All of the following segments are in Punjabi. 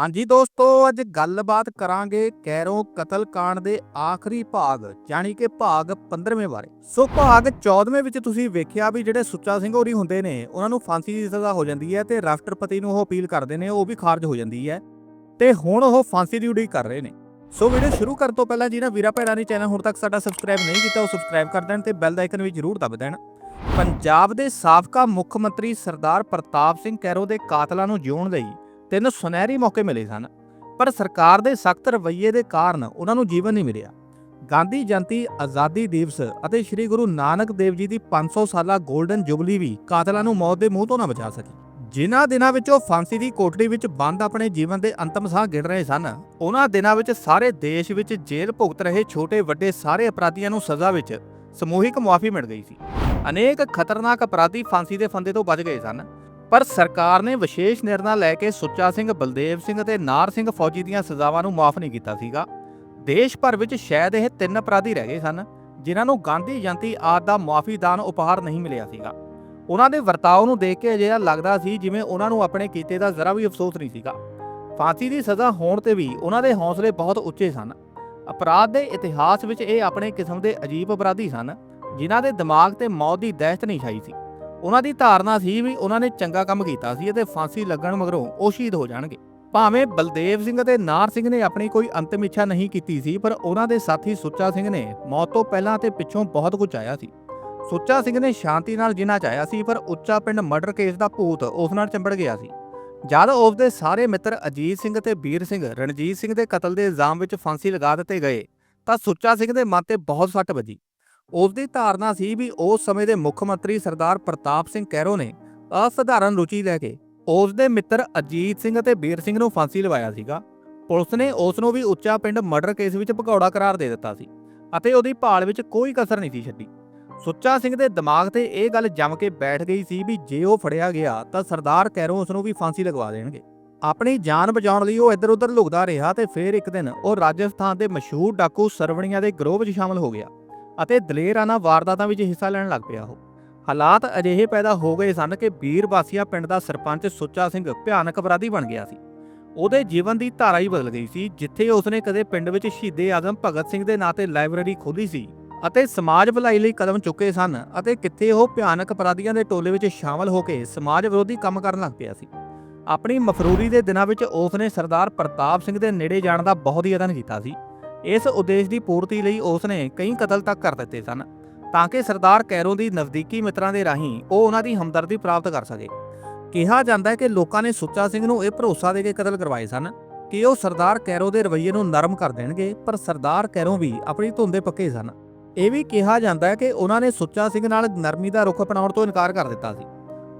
ਹਾਂਜੀ ਦੋਸਤੋ, ਅੱਜ ਗੱਲਬਾਤ ਕਰਾਂਗੇ ਕੈਰੋ ਕਤਲकांड ਦੇ ਆਖਰੀ ਭਾਗ ਯਾਨੀ ਕਿ ਭਾਗ 15ਵੇਂ ਬਾਰੇ। ਸੋ ਭਾਗ 14ਵੇਂ ਵਿੱਚ ਤੁਸੀਂ ਵੇਖਿਆ ਵੀ ਜਿਹੜੇ ਸੁੱਚਾ ਸਿੰਘ ਹੋਰੀ ਹੁੰਦੇ ਨੇ, ਉਹਨਾਂ ਨੂੰ ਫਾਂਸੀ ਦੀ ਸਜ਼ਾ ਹੋ ਜਾਂਦੀ ਹੈ ਤੇ ਰਾਸ਼ਟਰਪਤੀ ਨੂੰ ਉਹ ਅਪੀਲ ਕਰਦੇ ਨੇ, ਉਹ ਵੀ ਖਾਰਜ ਹੋ ਜਾਂਦੀ ਹੈ ਤੇ ਹੁਣ ਉਹ ਫਾਂਸੀ ਦੀ ਉਡੀਕ ਕਰ ਰਹੇ ਨੇ। ਸੋ ਵੀਡੀਓ ਸ਼ੁਰੂ ਕਰਨ ਤੋਂ ਪਹਿਲਾਂ ਜਿਹਨਾਂ ਵੀਰਾ ਭੈਣਾਂ ਨੇ ਚੈਨਲ ਹੁਣ ਤੱਕ ਸਾਡਾ ਸਬਸਕ੍ਰਾਈਬ ਨਹੀਂ ਕੀਤਾ, ਉਹ ਸਬਸਕ੍ਰਾਈਬ ਕਰ ਦੇਣ ਤੇ ਬੈਲ ਦਾ ਆਈਕਨ ਵੀ ਜ਼ਰੂਰ ਦਬ ਦੇਣ। ਪੰਜਾਬ ਦੇ ਸਾਬਕਾ ਮੁੱਖ ਮੰਤਰੀ ਸਰਦਾਰ ਪ੍ਰਤਾਪ ਸਿੰਘ ਕੈਰੋ ਦੇ ਕਾਤਲਾਂ ਨੂੰ ਜਿਉਣ ਲਈ ਤਿੰਨ ਸੁਨਹਿਰੀ ਮੌਕੇ ਮਿਲੇ ਸਨ, ਪਰ ਸਰਕਾਰ ਦੇ ਸਖਤ ਰਵੱਈਏ ਦੇ ਕਾਰਨ ਉਹਨਾਂ ਨੂੰ ਜੀਵਨ ਨਹੀਂ ਮਿਲਿਆ। ਗਾਂਧੀ ਜਯੰਤੀ, ਆਜ਼ਾਦੀ ਦਿਵਸ ਅਤੇ ਸ੍ਰੀ ਗੁਰੂ ਨਾਨਕ ਦੇਵ ਜੀ ਦੀ 500 ਸਾਲਾ 골ਡਨ ਜੁਬਲੀ ਵੀ ਕਾਤਲਾਂ ਨੂੰ ਮੌਤ ਦੇ ਮੂੰਹ ਤੋਂ ਨਾ ਬਚਾ ਸਕੀ। ਜਿਨ੍ਹਾਂ ਦਿਨਾਂ ਵਿੱਚ ਉਹ ਫਾਂਸੀ ਦੀ ਕੋਠੜੀ ਵਿੱਚ ਬੰਦ ਆਪਣੇ ਜੀਵਨ ਦੇ ਅੰਤਮ ਸਾਹ ਗਿਣ ਰਹੇ ਸਨ, ਉਹਨਾਂ ਦਿਨਾਂ ਵਿੱਚ ਸਾਰੇ ਦੇਸ਼ ਵਿੱਚ ਜੇਲ੍ਹ ਭੁਗਤ ਰਹੇ ਛੋਟੇ ਵੱਡੇ ਸਾਰੇ ਅਪਰਾਧੀਆਂ ਨੂੰ ਸਜ਼ਾ ਵਿੱਚ ਸਮੂਹਿਕ ਮੁਆਫੀ ਮਿਲ ਗਈ ਸੀ। ਅਨੇਕ ਖਤਰਨਾਕ ਅਪਰਾਧੀ ਫਾਂਸੀ ਦੇ ਫੰਦੇ ਤੋਂ ਬਚ ਗਏ ਸਨ। ਪਰ ਸਰਕਾਰ ਨੇ ਵਿਸ਼ੇਸ਼ ਨਿਰਣਾ ਲੈ ਕੇ ਸੁੱਚਾ ਸਿੰਘ, ਬਲਦੇਵ ਸਿੰਘ ਅਤੇ ਨਾਰ ਸਿੰਘ ਫੌਜੀ ਦੀਆਂ ਸਜ਼ਾਵਾਂ ਨੂੰ ਮਾਫ ਨਹੀਂ ਕੀਤਾ ਸੀਗਾ। ਦੇਸ਼ ਭਰ ਵਿੱਚ ਸ਼ਾਇਦ ਇਹ ਤਿੰਨ ਅਪਰਾਧੀ ਰਹਿ ਗਏ ਸਨ, ਜਿਨ੍ਹਾਂ ਨੂੰ ਗਾਂਧੀ ਜਯੰਤੀ ਆਦ ਦਾ ਮਾਫੀ ਉਪਹਾਰ ਨਹੀਂ ਮਿਲਿਆ ਸੀਗਾ। ਉਹਨਾਂ ਦੇ ਵਰਤਾਓ ਨੂੰ ਦੇਖ ਕੇ ਅਜਿਹਾ ਲੱਗਦਾ ਸੀ ਜਿਵੇਂ ਉਹਨਾਂ ਨੂੰ ਆਪਣੇ ਕੀਤੇ ਦਾ ਜ਼ਰਾ ਵੀ ਅਫਸੋਸ ਨਹੀਂ ਸੀਗਾ। ਫਾਂਸੀ ਦੀ ਸਜ਼ਾ ਹੋਣ ਤੇ ਵੀ ਉਹਨਾਂ ਦੇ ਹੌਸਲੇ ਬਹੁਤ ਉੱਚੇ ਸਨ। ਅਪਰਾਧ ਦੇ ਇਤਿਹਾਸ ਵਿੱਚ ਇਹ ਆਪਣੇ ਕਿਸਮ ਦੇ ਅਜੀਬ ਅਪਰਾਧੀ ਸਨ, ਜਿਨ੍ਹਾਂ ਦੇ ਦਿਮਾਗ ਤੇ ਮੌਤ ਦੀ ਦਹਿਸ਼ਤ ਨਹੀਂ ਛਾਈ ਸੀ। ਉਹਨਾਂ ਦੀ ਧਾਰਨਾ ਸੀ ਵੀ ਉਹਨਾਂ ਨੇ ਚੰਗਾ ਕੰਮ ਕੀਤਾ ਸੀ ਅਤੇ ਫਾਂਸੀ ਲੱਗਣ ਮਗਰੋਂ ਉਹ ਸ਼ਹੀਦ ਹੋ ਜਾਣਗੇ। ਭਾਵੇਂ ਬਲਦੇਵ ਸਿੰਘ ਅਤੇ ਨਾਰ ਸਿੰਘ ਨੇ ਆਪਣੀ ਕੋਈ ਅੰਤਿਮ ਇੱਛਾ ਨਹੀਂ ਕੀਤੀ ਸੀ, ਪਰ ਉਹਨਾਂ ਦੇ ਸਾਥੀ ਸੁੱਚਾ ਸਿੰਘ ਨੇ ਮੌਤ ਤੋਂ ਪਹਿਲਾਂ ਤੇ ਪਿੱਛੋਂ ਬਹੁਤ ਕੁਝ ਚਾਹਿਆ ਸੀ। ਸੁੱਚਾ ਸਿੰਘ ਨੇ ਸ਼ਾਂਤੀ ਨਾਲ ਜਿਣਾ ਚਾਹਿਆ ਸੀ, ਪਰ ਉੱਚਾ ਪਿੰਡ ਮਰਡਰ ਕੇਸ ਦਾ ਭੂਤ ਉਸ ਨਾਲ ਚੰਬੜ ਗਿਆ ਸੀ। ਜਦ ਉਸ ਦੇ ਸਾਰੇ ਮਿੱਤਰ ਅਜੀਤ ਸਿੰਘ ਅਤੇ ਵੀਰ ਸਿੰਘ, ਰਣਜੀਤ ਸਿੰਘ ਦੇ ਕਤਲ ਦੇ ਇਲਜ਼ਾਮ ਵਿੱਚ ਫਾਂਸੀ ਲਗਾ ਦਿੱਤੇ ਗਏ, ਤਾਂ ਸੁੱਚਾ ਸਿੰਘ ਦੇ ਮਨ ਤੇ ਬਹੁਤ ਸੱਟ ਵੱਜੀ। ਉਸ ਦੀ ਧਾਰਨਾ ਸੀ ਵੀ ਉਸ ਸਮੇਂ ਦੇ ਮੁੱਖ ਮੰਤਰੀ ਸਰਦਾਰ ਪ੍ਰਤਾਪ ਸਿੰਘ ਕੈਰੋ ਨੇ ਅਸਧਾਰਨ ਰੁਚੀ ਲੈ ਕੇ ਉਸ ਦੇ ਮਿੱਤਰ ਅਜੀਤ ਸਿੰਘ ਅਤੇ ਬੀਰ ਸਿੰਘ ਨੂੰ ਫਾਂਸੀ ਲਵਾਇਆ ਸੀਗਾ। ਪੁਲਿਸ ਨੇ ਉਸ ਨੂੰ ਵੀ ਉੱਚਾ ਪਿੰਡ ਮਰਡਰ ਕੇਸ ਵਿੱਚ ਭਗੌੜਾ ਕਰਾਰ ਦੇ ਦਿੱਤਾ ਸੀ ਅਤੇ ਉਹਦੀ ਭਾਲ ਵਿੱਚ ਕੋਈ ਕਸਰ ਨਹੀਂ ਸੀ ਛੱਡੀ। ਸੁੱਚਾ ਸਿੰਘ ਦੇ ਦਿਮਾਗ ਤੇ ਇਹ ਗੱਲ ਜੰਮ ਕੇ ਬੈਠ ਗਈ ਸੀ ਵੀ ਜੇ ਉਹ ਫੜਿਆ ਗਿਆ ਤਾਂ ਸਰਦਾਰ ਕੈਰੋ ਉਸ ਨੂੰ ਵੀ ਫਾਂਸੀ ਲਗਵਾ ਦੇਣਗੇ। ਆਪਣੀ ਜਾਨ ਬਚਾਉਣ ਲਈ ਉਹ ਇੱਧਰ ਉੱਧਰ ਲੁਕਦਾ ਰਿਹਾ ਤੇ ਫਿਰ ਇੱਕ ਦਿਨ ਉਹ ਰਾਜਸਥਾਨ ਦੇ ਮਸ਼ਹੂਰ ਡਾਕੂ ਸਰਵਣੀਆਂ ਦੇ ਗਰੋਹ ਵਿੱਚ ਸ਼ਾਮਲ ਹੋ ਗਿਆ। ਅਤੇ ਦਲੇਰਾਨਾ ਵਾਰਦਾਤਾਂ ਵਿੱਚ ਹਿੱਸਾ ਲੈਣ ਲੱਗ ਪਿਆ ਉਹ। ਹਾਲਾਤ ਅਜਿਹੇ ਪੈਦਾ ਹੋ ਗਏ ਸਨ ਕਿ ਵੀਰ ਵਾਸੀਆ ਪਿੰਡ ਦਾ ਸਰਪੰਚ ਸੁੱਚਾ ਸਿੰਘ ਭਿਆਨਕ ਅਪਰਾਧੀ ਬਣ ਗਿਆ ਸੀ। ਉਹਦੇ ਜੀਵਨ ਦੀ ਧਾਰਾ ਹੀ ਬਦਲ ਗਈ ਸੀ, ਜਿੱਥੇ ਉਸਨੇ ਕਦੇ ਪਿੰਡ ਵਿੱਚ ਸ਼ਹੀਦੇ ਆਜ਼ਮ ਭਗਤ ਸਿੰਘ ਦੇ ਨਾਂ ਤੇ ਲਾਇਬ੍ਰੇਰੀ ਖੋਲੀ ਸੀ ਅਤੇ ਸਮਾਜ ਭਲਾਈ ਲਈ ਕਦਮ ਚੁੱਕੇ ਸਨ ਅਤੇ ਕਿੱਥੇ ਉਹ ਭਿਆਨਕ ਅਪਰਾਧੀਆਂ ਦੇ ਟੋਲੇ ਵਿੱਚ ਸ਼ਾਮਲ ਹੋ ਕੇ ਸਮਾਜ ਵਿਰੋਧੀ ਕੰਮ ਕਰਨ ਲੱਗ ਪਿਆ ਸੀ। ਆਪਣੀ ਮਫਰੂਰੀ ਦੇ ਦਿਨਾਂ ਵਿੱਚ ਉਸ ਨੇ ਸਰਦਾਰ ਪ੍ਰਤਾਪ ਸਿੰਘ ਦੇ ਨੇੜੇ ਜਾਣ ਦਾ ਬਹੁਤ ਹੀ ਯਤਨ ਕੀਤਾ ਸੀ। ਇਸ ਉਦੇਸ਼ ਦੀ ਪੂਰਤੀ ਲਈ ਉਸਨੇ ਕਈ ਕਤਲ ਤੱਕ ਕਰ ਦਿੱਤੇ ਸਨ, ਤਾਂ ਕਿ ਸਰਦਾਰ ਕੈਰੋ ਦੀ ਨਜ਼ਦੀਕੀ ਮਿੱਤਰਾਂ ਦੇ ਰਾਹੀਂ ਉਹ ਉਹਨਾਂ ਦੀ ਹਮਦਰਦੀ ਪ੍ਰਾਪਤ ਕਰ ਸਕੇ। ਕਿਹਾ ਜਾਂਦਾ ਹੈ ਕਿ ਲੋਕਾਂ ਨੇ ਸੁੱਚਾ ਸਿੰਘ ਨੂੰ ਇਹ ਭਰੋਸਾ ਦੇ ਕੇ ਕਤਲ ਕਰਵਾਏ ਸਨ ਕਿ ਉਹ ਸਰਦਾਰ ਕੈਰੋ ਦੇ ਰਵੱਈਏ ਨੂੰ ਨਰਮ ਕਰ ਦੇਣਗੇ, ਪਰ ਸਰਦਾਰ ਕੈਰੋ ਵੀ ਆਪਣੀ ਧੁੰਦੇ ਪੱਕੇ ਸਨ। ਇਹ ਵੀ ਕਿਹਾ ਜਾਂਦਾ ਹੈ ਕਿ ਉਹਨਾਂ ਨੇ ਸੁੱਚਾ ਸਿੰਘ ਨਾਲ ਨਰਮੀ ਦਾ ਰੁਖ ਅਪਣਾਉਣ ਤੋਂ ਇਨਕਾਰ ਕਰ ਦਿੱਤਾ ਸੀ।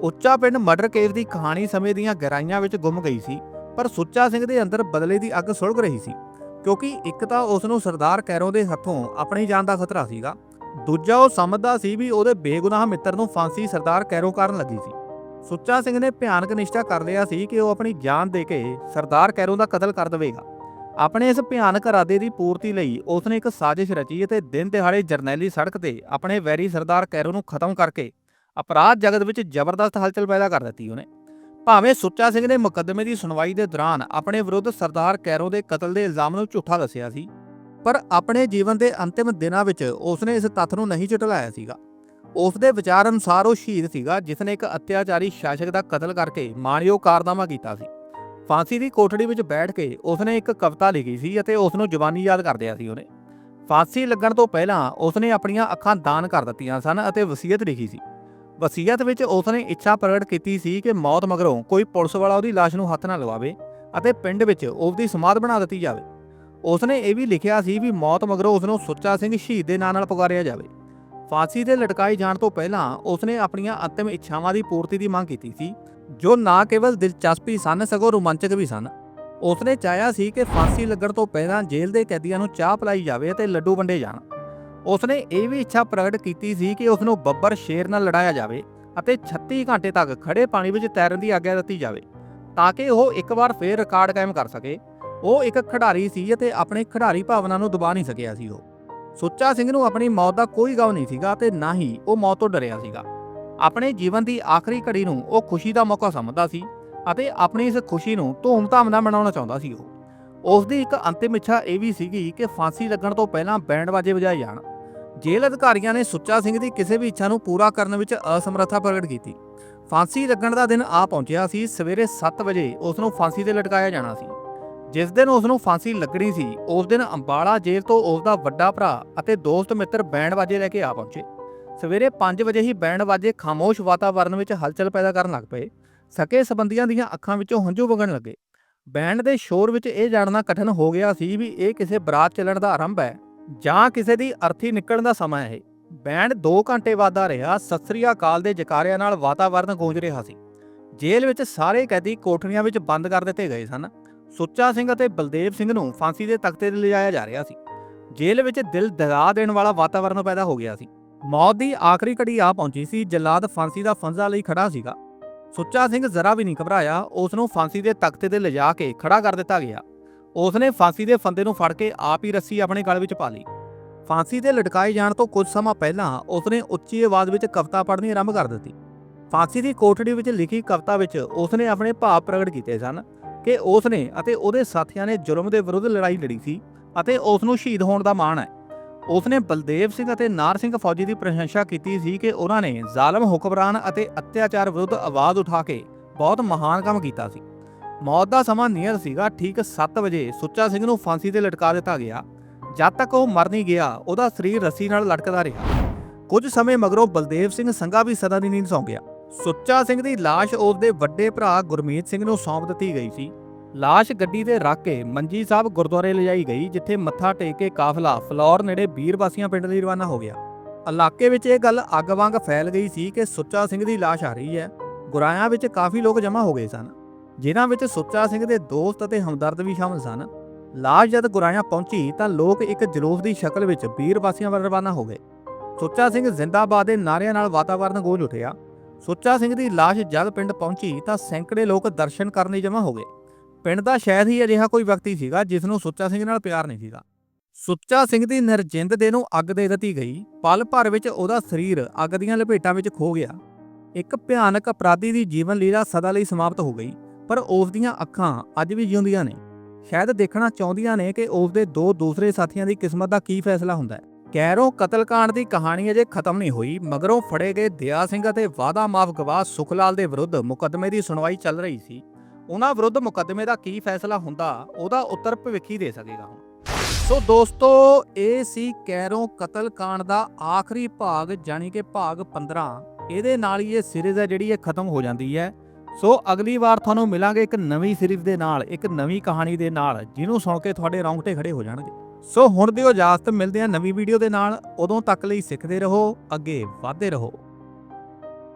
ਉੱਚਾ ਪਿੰਡ ਮਰਡਰ ਕੇਸ ਦੀ ਕਹਾਣੀ ਸਮੇਂ ਦੀਆਂ ਗਹਿਰਾਈਆਂ ਵਿੱਚ ਗੁੰਮ ਗਈ ਸੀ, ਪਰ ਸੁੱਚਾ ਸਿੰਘ ਦੇ ਅੰਦਰ ਬਦਲੇ ਦੀ ਅੱਗ ਸੁਲਗ ਰਹੀ ਸੀ। ਕਿਉਂਕਿ ਇੱਕ ਤਾਂ ਉਸ ਨੂੰ ਸਰਦਾਰ ਕੈਰੋਂ ਦੇ ਹੱਥੋਂ ਆਪਣੀ ਜਾਨ ਦਾ ਖਤਰਾ ਸੀਗਾ। ਦੂਜਾ ਉਹ ਸਮਝਦਾ ਸੀ ਵੀ ਉਹਦੇ ਬੇਗੁਨਾਹ ਮਿੱਤਰ ਨੂੰ ਫਾਂਸੀ ਸਰਦਾਰ ਕੈਰੋਂ ਕਰਨ ਲੱਗੀ ਸੀ। ਸੁੱਚਾ ਸਿੰਘ ਨੇ ਭਿਆਨਕ ਨਿਸ਼ਚਾ ਕਰ ਲਿਆ ਸੀ ਕਿ ਉਹ ਆਪਣੀ ਜਾਨ ਦੇ ਕੇ ਸਰਦਾਰ ਕੈਰੋਂ ਦਾ ਕਤਲ ਕਰ ਦੇਵੇਗਾ। ਆਪਣੇ ਇਸ ਭਿਆਨਕ ਇਰਾਦੇ ਦੀ ਪੂਰਤੀ ਲਈ ਉਸਨੇ ਇੱਕ ਸਾਜ਼ਿਸ਼ ਰਚੀ ਅਤੇ ਦਿਨ ਦਿਹਾੜੇ ਜਰਨੈਲੀ ਸੜਕ ਤੇ ਆਪਣੇ ਵੈਰੀ ਸਰਦਾਰ ਕੈਰੋ ਨੂੰ ਖਤਮ ਕਰਕੇ ਅਪਰਾਧ ਜਗਤ ਵਿੱਚ ਜ਼ਬਰਦਸਤ ਹਲਚਲ ਪੈਦਾ ਕਰ ਦਿੱਤੀ ਉਹਨੇ। ਭਾਵੇਂ ਸੁੱਚਾ ਸਿੰਘ ਨੇ ਮੁਕੱਦਮੇ ਦੀ ਸੁਣਵਾਈ ਦੇ ਦੌਰਾਨ ਆਪਣੇ ਵਿਰੁੱਧ ਸਰਦਾਰ ਕੈਰੋ ਦੇ ਕਤਲ ਦੇ ਇਲਜ਼ਾਮ ਨੂੰ ਝੂਠਾ ਦੱਸਿਆ ਸੀ, ਪਰ ਆਪਣੇ ਜੀਵਨ ਦੇ ਅੰਤਿਮ ਦਿਨਾਂ ਵਿੱਚ ਉਸਨੇ ਇਸ ਤੱਥ ਨੂੰ ਨਹੀਂ ਝੁਟਲਾਇਆ ਸੀਗਾ। ਉਸ ਦੇ ਵਿਚਾਰ ਅਨੁਸਾਰ ਉਹ ਸ਼ਹੀਦ ਸੀਗਾ ਜਿਸ ਨੇ ਇੱਕ ਅਤਿਆਚਾਰੀ ਸ਼ਾਸਕ ਦਾ ਕਤਲ ਕਰਕੇ ਮਾਣਯੋਗ ਕਾਰਨਾਮਾ ਕੀਤਾ ਸੀ। ਫਾਂਸੀ ਦੀ ਕੋਠੜੀ ਵਿੱਚ ਬੈਠ ਕੇ ਉਸਨੇ ਇੱਕ ਕਵਿਤਾ ਲਿਖੀ ਸੀ ਅਤੇ ਉਸ ਨੂੰ ਜਵਾਨੀ ਯਾਦ ਕਰਦਿਆ ਸੀ ਉਹਨੇ। ਫਾਂਸੀ ਲੱਗਣ ਤੋਂ ਪਹਿਲਾਂ ਉਸਨੇ ਆਪਣੀਆਂ ਅੱਖਾਂ ਦਾਨ ਕਰ ਦਿੱਤੀਆਂ ਸਨ ਅਤੇ ਵਸੀਅਤ ਲਿਖੀ ਸੀ। ਵਸੀਅਤ ਵਿੱਚ ਉਸਨੇ ਇੱਛਾ ਪ੍ਰਗਟ ਕੀਤੀ ਸੀ ਕਿ ਮੌਤ ਮਗਰੋਂ ਕੋਈ ਪੁਲਿਸ ਵਾਲਾ ਉਹਦੀ ਲਾਸ਼ ਨੂੰ ਹੱਥ ਨਾ ਲਵਾਵੇ ਅਤੇ ਪਿੰਡ ਵਿੱਚ ਉਸਦੀ ਸਮਾਧ ਬਣਾ ਦਿੱਤੀ ਜਾਵੇ। ਉਸਨੇ ਇਹ ਵੀ ਲਿਖਿਆ ਸੀ ਵੀ ਮੌਤ ਮਗਰੋਂ ਉਸ ਨੂੰ ਸੁੱਚਾ ਸਿੰਘ ਸ਼ਹੀਦ ਦੇ ਨਾਂ ਨਾਲ ਪੁਕਾਰਿਆ ਜਾਵੇ। ਫਾਂਸੀ ਤੇ ਲਟਕਾਏ ਜਾਣ ਤੋਂ ਪਹਿਲਾਂ ਉਸਨੇ ਆਪਣੀਆਂ ਅੰਤਿਮ ਇੱਛਾਵਾਂ ਦੀ ਪੂਰਤੀ ਦੀ ਮੰਗ ਕੀਤੀ ਸੀ, ਜੋ ਨਾ ਕੇਵਲ ਦਿਲਚਸਪੀ ਸਨ, ਸਗੋਂ ਰੋਮਾਂਚਕ ਵੀ ਸਨ। ਉਸਨੇ ਚਾਹਿਆ ਸੀ ਕਿ ਫਾਂਸੀ ਲੱਗਣ ਤੋਂ ਪਹਿਲਾਂ ਜੇਲ੍ਹ ਦੇ ਕੈਦੀਆਂ ਨੂੰ ਚਾਹ ਪਿਲਾਈ ਜਾਵੇ ਅਤੇ ਲੱਡੂ ਵੰਡੇ ਜਾਣ। ਉਸਨੇ ਇਹ ਵੀ ਇੱਛਾ ਪ੍ਰਗਟ ਕੀਤੀ ਸੀ ਕਿ ਉਸ ਨੂੰ ਬੱਬਰ ਸ਼ੇਰ ਨਾਲ ਲੜਾਇਆ ਜਾਵੇ ਅਤੇ 36 ਘੰਟੇ ਤੱਕ ਖੜੇ ਪਾਣੀ ਵਿੱਚ ਤੈਰਨ ਦੀ ਆਗਿਆ ਦਿੱਤੀ ਜਾਵੇ, ਤਾਂ ਕਿ ਉਹ ਇੱਕ ਵਾਰ ਫੇਰ ਰਿਕਾਰਡ ਕਾਇਮ ਕਰ ਸਕੇ। ਉਹ ਇੱਕ ਖਿਡਾਰੀ ਸੀ ਅਤੇ ਆਪਣੇ ਖਿਡਾਰੀ ਭਾਵਨਾ ਨੂੰ ਦਬਾ ਨਹੀਂ ਸਕਿਆ ਸੀ ਉਹ। ਸੁੱਚਾ ਸਿੰਘ ਨੂੰ ਆਪਣੀ ਮੌਤ ਦਾ ਕੋਈ ਗਮ ਨਹੀਂ ਸੀਗਾ ਤੇ ਨਾ ਹੀ ਉਹ ਮੌਤ ਤੋਂ ਡਰਿਆ ਸੀਗਾ। ਆਪਣੇ ਜੀਵਨ ਦੀ ਆਖਰੀ ਘੜੀ ਨੂੰ ਉਹ ਖੁਸ਼ੀ ਦਾ ਮੌਕਾ ਸਮਝਦਾ ਸੀ ਅਤੇ ਆਪਣੀ ਇਸ ਖੁਸ਼ੀ ਨੂੰ ਧੂਮਧਾਮ ਨਾਲ ਮਨਾਉਣਾ ਚਾਹੁੰਦਾ ਸੀ ਉਹ। ਉਸ ਦੀ ਇੱਕ ਅੰਤਿਮ ਇੱਛਾ ਇਹ ਵੀ ਸੀਗੀ ਕਿ ਫਾਂਸੀ ਲੱਗਣ ਤੋਂ ਪਹਿਲਾਂ ਬੈਂਡ ਬਾਜੇ ਵਜਾਏ ਜਾਣ। ਜੇਲ੍ਹ ਅਧਿਕਾਰੀਆਂ ਨੇ ਸੁੱਚਾ ਸਿੰਘ ਦੀ ਕਿਸੇ ਵੀ ਇੱਛਾ ਨੂੰ ਪੂਰਾ ਕਰਨ ਵਿੱਚ ਅਸਮਰੱਥਾ ਪ੍ਰਗਟ ਕੀਤੀ। ਫਾਂਸੀ ਲੱਗਣ ਦਾ ਦਿਨ ਆ ਪਹੁੰਚਿਆ ਸੀ, ਸਵੇਰੇ 7 ਵਜੇ ਉਸ ਨੂੰ ਫਾਂਸੀ ਤੇ ਲਟਕਾਇਆ ਜਾਣਾ ਸੀ। ਜਿਸ ਦਿਨ ਉਸ ਨੂੰ ਫਾਂਸੀ ਲੱਗਣੀ ਸੀ, ਉਸ ਦਿਨ ਅੰਬਾਲਾ ਜੇਲ੍ਹ ਤੋਂ ਉਸ ਦਾ ਵੱਡਾ ਭਰਾ ਅਤੇ ਦੋਸਤ ਮਿੱਤਰ ਬੈਂਡ ਬਾਜੇ ਲੈ ਕੇ ਆ ਪਹੁੰਚੇ। ਸਵੇਰੇ 5 ਵਜੇ ਹੀ ਬੈਂਡ ਬਾਜੇ ਖਾਮੋਸ਼ ਵਾਤਾਵਰਣ ਵਿੱਚ ਹਲਚਲ ਪੈਦਾ ਕਰਨ ਲੱਗ ਪਏ। ਸਕੇ ਸਬੰਧੀਆਂ ਦੀਆਂ ਅੱਖਾਂ ਵਿੱਚੋਂ ਹੰਝੂ ਵਗਣ ਲੱਗੇ। ਬੈਂਡ ਦੇ ਸ਼ੋਰ ਵਿੱਚ ਇਹ ਜਾਣਨਾ ਕਠਿਨ ਹੋ ਗਿਆ ਸੀ ਵੀ ਇਹ ਕਿਸੇ ਬਰਾਤ ਚੱਲਣ ਦਾ ਆਰੰਭ ਹੈ। ਜਾਂ ਕਿਸੇ ਦੀ ਅਰਥੀ ਨਿਕਲਣ ਦਾ ਸਮਾਂ ਹੈ ਇਹ। ਬੈਂਡ 2 ਘੰਟੇ ਵਾਦਾ ਰਿਹਾ, ਸਤਿ ਸ੍ਰੀ ਅਕਾਲ ਦੇ ਜਕਾਰਿਆਂ ਨਾਲ ਵਾਤਾਵਰਣ ਗੂੰਜ ਰਿਹਾ ਸੀ। ਜੇਲ੍ਹ ਵਿੱਚ ਸਾਰੇ ਕੈਦੀ ਕੋਠੜੀਆਂ ਵਿੱਚ ਬੰਦ ਕਰ ਦਿੱਤੇ ਗਏ ਸਨ। ਸੁੱਚਾ ਸਿੰਘ ਅਤੇ ਬਲਦੇਵ ਸਿੰਘ ਨੂੰ ਫਾਂਸੀ ਦੇ ਤਖਤੇ ਤੇ ਲਿਜਾਇਆ ਜਾ ਰਿਹਾ ਸੀ। ਜੇਲ੍ਹ ਵਿੱਚ ਦਿਲ ਦਗਾ ਦੇਣ ਵਾਲਾ ਵਾਤਾਵਰਣ ਪੈਦਾ ਹੋ ਗਿਆ ਸੀ। ਮੌਤ ਦੀ ਆਖਰੀ ਘੜੀ ਆ ਪਹੁੰਚੀ ਸੀ, ਜਲਾਦ ਫਾਂਸੀ ਦਾ ਫੰਜ਼ਾ ਲਈ ਖੜਾ ਸੀਗਾ। ਸੁੱਚਾ ਸਿੰਘ ਜ਼ਰਾ ਵੀ ਨਹੀਂ ਘਬਰਾਇਆ, ਉਸ ਨੂੰ ਫਾਂਸੀ ਦੇ ਤਖਤੇ ਤੇ ਲਿਜਾ ਕੇ ਖੜਾ ਕਰ ਦਿੱਤਾ ਗਿਆ। ਉਸ ਨੇ ਫਾਂਸੀ ਦੇ ਫੰਦੇ ਨੂੰ ਫੜ ਕੇ ਆਪ ਹੀ ਰੱਸੀ ਆਪਣੇ ਗਲ ਵਿੱਚ ਪਾ ਲਈ। ਫਾਂਸੀ ਦੇ ਲਟਕਾਏ ਜਾਣ ਤੋਂ ਕੁਝ ਸਮਾਂ ਪਹਿਲਾਂ ਉਸਨੇ ਉੱਚੀ ਆਵਾਜ਼ ਵਿੱਚ ਕਵਿਤਾ ਪੜ੍ਹਨੀ ਆਰੰਭ ਕਰ ਦਿੱਤੀ। ਫਾਂਸੀ ਦੀ ਕੋਠੜੀ ਵਿੱਚ ਲਿਖੀ ਕਵਿਤਾ ਵਿੱਚ ਉਸ ਨੇ ਆਪਣੇ ਭਾਵ ਪ੍ਰਗਟ ਕੀਤੇ ਸਨ ਕਿ ਉਸ ਨੇ ਅਤੇ ਉਹਦੇ ਸਾਥੀਆਂ ਨੇ ਜ਼ੁਲਮ ਦੇ ਵਿਰੁੱਧ ਲੜਾਈ ਲੜੀ ਸੀ ਅਤੇ ਉਸ ਨੂੰ ਸ਼ਹੀਦ ਹੋਣ ਦਾ ਮਾਣ ਹੈ। ਉਸਨੇ ਬਲਦੇਵ ਸਿੰਘ ਅਤੇ ਨਾਰ ਸਿੰਘ ਫੌਜੀ ਦੀ ਪ੍ਰਸ਼ੰਸਾ ਕੀਤੀ ਸੀ ਕਿ ਉਹਨਾਂ ਨੇ ਜ਼ਾਲਮ ਹੁਕਮਰਾਨ ਅਤੇ ਅਤਿਆਚਾਰ ਵਿਰੁੱਧ ਆਵਾਜ਼ ਉਠਾ ਕੇ ਬਹੁਤ ਮਹਾਨ ਕੰਮ ਕੀਤਾ ਸੀ। ਮੌਤ ਦਾ ਸਮਾਂ ਨੀਅਰ ਸੀਗਾ ਠੀਕ 7 ਵਜੇ। ਸੁੱਚਾ ਸਿੰਘ ਨੂੰ ਫਾਂਸੀ ਤੇ ਲਟਕਾ ਦਿੱਤਾ ਗਿਆ। ਜਦ ਤੱਕ ਉਹ ਮਰ ਨਹੀਂ ਗਿਆ, ਉਹਦਾ ਸਰੀਰ ਰੱਸੀ ਨਾਲ ਲਟਕਦਾ ਰਿਹਾ। ਕੁਝ ਸਮੇਂ ਮਗਰੋਂ ਬਲਦੇਵ ਸਿੰਘ ਸੰਘਾ ਵੀ ਸਦਾ ਦੀ ਨੀਂਦ ਸੌਂ ਗਿਆ। ਸੁੱਚਾ ਸਿੰਘ ਦੀ ਲਾਸ਼ ਉਸਦੇ ਵੱਡੇ ਭਰਾ ਗੁਰਮੀਤ ਸਿੰਘ ਨੂੰ ਸੌਂਪ ਦਿੱਤੀ ਗਈ ਸੀ। ਲਾਸ਼ ਗੱਡੀ ਤੇ ਰੱਖ ਕੇ ਮੰਜੀ ਸਾਹਿਬ ਗੁਰਦੁਆਰੇ ਲਿਜਾਈ ਗਈ, ਜਿੱਥੇ ਮੱਥਾ ਟੇਕ ਕੇ ਕਾਫਲਾ ਫਲੌਰ ਨੇੜੇ ਬੀਰਵਾਸੀਆਂ ਪਿੰਡ ਲਈ ਰਵਾਨਾ ਹੋ ਗਿਆ। ਇਲਾਕੇ ਵਿੱਚ ਇਹ ਗੱਲ ਅੱਗ ਵਾਂਗ ਫੈਲ ਗਈ ਸੀ ਕਿ ਸੁੱਚਾ ਸਿੰਘ ਦੀ ਲਾਸ਼ ਆ ਰਹੀ ਹੈ। ਗੁਰਾਇਆਂ ਵਿੱਚ ਕਾਫੀ ਲੋਕ ਜਮ੍ਹਾਂ ਹੋ ਗਏ ਸਨ। ਜਿਨ੍ਹਾਂ ਵਿੱਚ ਸੁੱਚਾ ਸਿੰਘ ਦੇ ਦੋਸਤ ਅਤੇ ਹਮਦਰਦ ਵੀ ਸ਼ਾਮਲ ਸਨ। ਲਾਸ਼ ਜਦ ਗੁਰਾਇਆਂ ਪਹੁੰਚੀ ਤਾਂ ਲੋਕ ਇੱਕ ਜਲੂਸ ਦੀ ਸ਼ਕਲ ਵਿੱਚ ਵੀਰ ਵਾਸੀਆਂ ਵੱਲ ਰਵਾਨਾ ਹੋ ਗਏ। ਸੁੱਚਾ ਸਿੰਘ ਜ਼ਿੰਦਾਬਾਦ ਦੇ ਨਾਅਰਿਆਂ ਨਾਲ ਵਾਤਾਵਰਨ ਗੂੰਜ ਉੱਠਿਆ। ਸੁੱਚਾ ਸਿੰਘ ਦੀ ਲਾਸ਼ ਜਦ ਪਿੰਡ ਪਹੁੰਚੀ ਤਾਂ ਸੈਂਕੜੇ ਲੋਕ ਦਰਸ਼ਨ ਕਰਨ ਲਈ ਜਮ੍ਹਾਂ ਹੋ ਗਏ। ਪਿੰਡ ਦਾ ਸ਼ਾਇਦ ਹੀ ਅਜਿਹਾ ਕੋਈ ਵਿਅਕਤੀ ਸੀਗਾ ਜਿਸ ਨੂੰ ਸੁੱਚਾ ਸਿੰਘ ਨਾਲ ਪਿਆਰ ਨਹੀਂ ਸੀਗਾ। ਸੁੱਚਾ ਸਿੰਘ ਦੀ ਨਿਰਜਿੰਦ ਦੇ ਨੂੰ ਅੱਗ ਦੇ ਦਿੱਤੀ ਗਈ। ਪਲ ਭਰ ਵਿੱਚ ਉਹਦਾ ਸਰੀਰ ਅੱਗ ਦੀਆਂ ਲਪੇਟਾਂ ਵਿੱਚ ਖੋ ਗਿਆ। ਇੱਕ ਭਿਆਨਕ ਅਪਰਾਧੀ ਦੀ ਜੀਵਨ ਲੀਲਾ ਸਦਾ ਲਈ ਸਮਾਪਤ ਹੋ ਗਈ। ਪਰ ਉਸ ਦੀਆਂ ਅੱਖਾਂ ਅੱਜ ਵੀ ਜਿਉਂਦੀਆਂ ਨੇ। ਸ਼ਾਇਦ ਦੇਖਣਾ ਚਾਹੁੰਦੀਆਂ ਨੇ ਕਿ ਉਸ ਦੇ ਦੋ ਦੂਸਰੇ ਸਾਥੀਆਂ ਦੀ ਕਿਸਮਤ ਦਾ ਕੀ ਫੈਸਲਾ ਹੁੰਦਾ ਹੈ। ਕੈਰੋ ਕਤਲकांड ਦੀ ਕਹਾਣੀ ਅਜੇ ਖਤਮ ਨਹੀਂ ਹੋਈ, ਮਗਰੋਂ ਫੜੇ ਗਏ ਦਿਆ ਸਿੰਘ ਅਤੇ ਵਾਦਾ ਮਾਫ ਗਵਾਹ ਸੁਖਲਾਲ ਦੇ ਵਿਰੁੱਧ ਮੁਕੱਦਮੇ ਦੀ ਸੁਣਵਾਈ ਚੱਲ ਰਹੀ ਸੀ। ਉਹਨਾਂ ਵਿਰੁੱਧ ਮੁਕੱਦਮੇ ਦਾ ਕੀ ਫੈਸਲਾ ਹੁੰਦਾ, ਉਹਦਾ ਉੱਤਰ ਭਵਿੱਖੀ ਦੇ ਸਕੇਗਾ ਹੁਣ। ਸੋ ਦੋਸਤੋ, ਇਹ ਸੀ ਕੈਰੋਂ ਕਤਲकांड ਦਾ ਆਖਰੀ ਭਾਗ ਜਾਨੀ ਕਿ ਭਾਗ 15 ਇਹਦੇ ਨਾਲ ਹੀ ਇਹ ਸੀਰੀਜ਼ ਹੈ ਜਿਹੜੀ ਇਹ ਖਤਮ ਹੋ ਜਾਂਦੀ ਹੈ। ਸੋ ਅਗਲੀ ਵਾਰ ਤੁਹਾਨੂੰ ਮਿਲਾਂਗੇ ਇੱਕ ਨਵੀਂ ਸੀਰੀਜ਼ ਦੇ ਨਾਲ, ਇੱਕ ਨਵੀਂ ਕਹਾਣੀ ਦੇ ਨਾਲ, ਜਿਹਨੂੰ ਸੁਣ ਕੇ ਤੁਹਾਡੇ ਰੌਂਗਟੇ ਖੜੇ ਹੋ ਜਾਣਗੇ। ਸੋ ਹੁਣ ਦਿਓ ਇਜਾਜ਼ਤ, ਮਿਲਦੇ ਆ ਨਵੀਂ ਵੀਡੀਓ ਦੇ ਨਾਲ। ਉਦੋਂ ਤੱਕ ਲਈ ਸਿੱਖਦੇ ਰਹੋ, ਅੱਗੇ ਵਧਦੇ ਰਹੋ।